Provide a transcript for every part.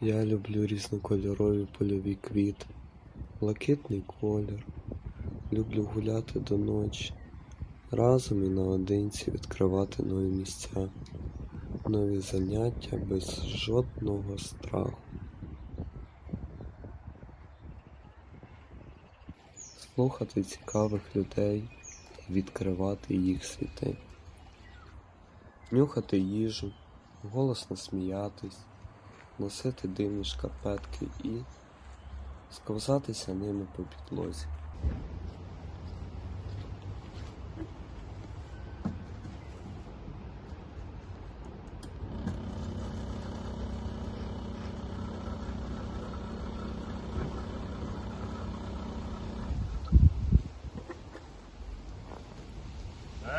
Я люблю різнокольорові польові квіти, блакитний колір. Люблю гуляти до ночі, разом і наодинці відкривати нові місця, нові заняття без жодного страху. Слухати цікавих людей та відкривати їх світи, нюхати їжу, голосно сміятись, носити дивні шкарпетки і сковзатися ними по підлозі.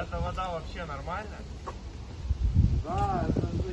Эта вода вообще нормальная? Да, это же